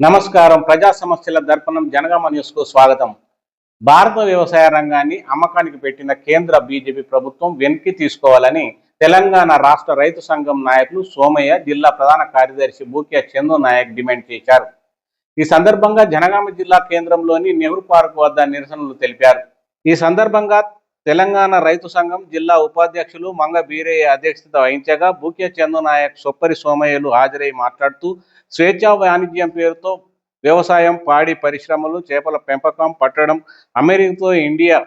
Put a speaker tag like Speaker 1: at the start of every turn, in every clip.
Speaker 1: నమస్కారం. ప్రజా సమస్యల దర్పణం జనగామ న్యూస్కు స్వాగతం. భారత వ్యవసాయ రంగాన్ని అమ్మకానికి పెట్టిన కేంద్ర బీజేపీ ప్రభుత్వం వెనక్కి తీసుకోవాలని తెలంగాణ రాష్ట్ర రైతు సంఘం నాయకులు సోమయ్య జిల్లా ప్రధాన కార్యదర్శి బూకియా చందు నాయక్ డిమాండ్ చేశారు. ఈ సందర్భంగా జనగామ జిల్లా కేంద్రంలోని నెహ్రూ పార్క్ వద్ద నిరసనలు తెలిపారు. ఈ సందర్భంగా తెలంగాణ రైతు సంఘం జిల్లా ఉపాధ్యక్షులు మంగ బీరయ్య అధ్యక్షత వహించగా బూక్య చందునాయక్ సొప్పరి సోమయ్యలు హాజరై మాట్లాడుతూ స్వేచ్ఛా వాణిజ్యం పేరుతో వ్యవసాయం పాడి పరిశ్రమలు చేపల పెంపకం పట్టడం అమెరికాతో ఇండియా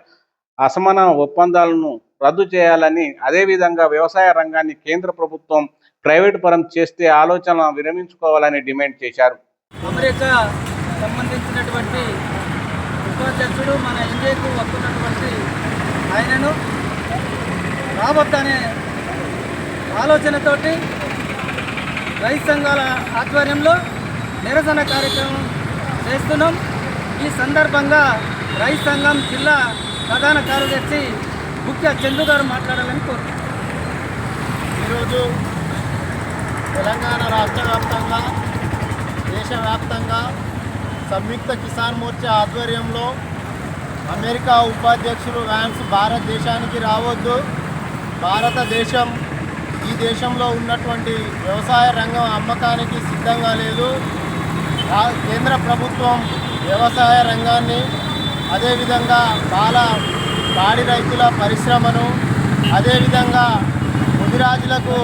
Speaker 1: అసమాన ఒప్పందాలను రద్దు చేయాలని అదేవిధంగా వ్యవసాయ రంగాన్ని కేంద్ర ప్రభుత్వం ప్రైవేటు పరం చేస్తే ఆలోచన విరమించుకోవాలని డిమాండ్ చేశారు.
Speaker 2: అమెరికా సంబంధించినటువంటి ఉపాధ్యక్షుడు మన ఇండియాకు వస్తున్నటువంటి ఆయనను రావద్దనే ఆలోచనతోటి రైతు సంఘాల ఆధ్వర్యంలో నిరసన కార్యక్రమం చేస్తున్నాం. ఈ సందర్భంగా రైతు సంఘం జిల్లా ప్రధాన కార్యదర్శి ముఖ్య చందు గారు మాట్లాడాలని కోరుతున్నాం.
Speaker 3: ఈరోజు తెలంగాణ రాష్ట్ర వ్యాప్తంగా దేశవ్యాప్తంగా సంయుక్త కిసాన్ మోర్చా ఆధ్వర్యంలో అమెరికా ఉపాధ్యక్షుడు వ్యాన్స్ భారతదేశానికి రావద్దు. భారతదేశం ఈ దేశంలో ఉన్నటువంటి వ్యవసాయ రంగం అమ్మకానికి సిద్ధంగా లేదు. కేంద్ర ప్రభుత్వం వ్యవసాయ రంగాన్ని అదేవిధంగా పాల పాడి రైతుల పరిశ్రమను అదేవిధంగా ముదిరాజులకు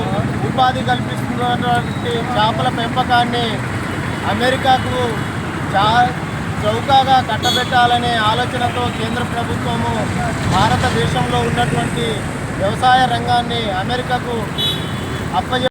Speaker 3: ఉపాధి కల్పిస్తున్నటువంటి చేపల పెంపకాన్ని అమెరికాకు చా చౌకగా కట్టబెట్టాలనే ఆలోచనతో కేంద్ర ప్రభుత్వము భారతదేశంలో ఉన్నటువంటి వ్యవసాయ రంగాన్ని అమెరికాకు అప్పజె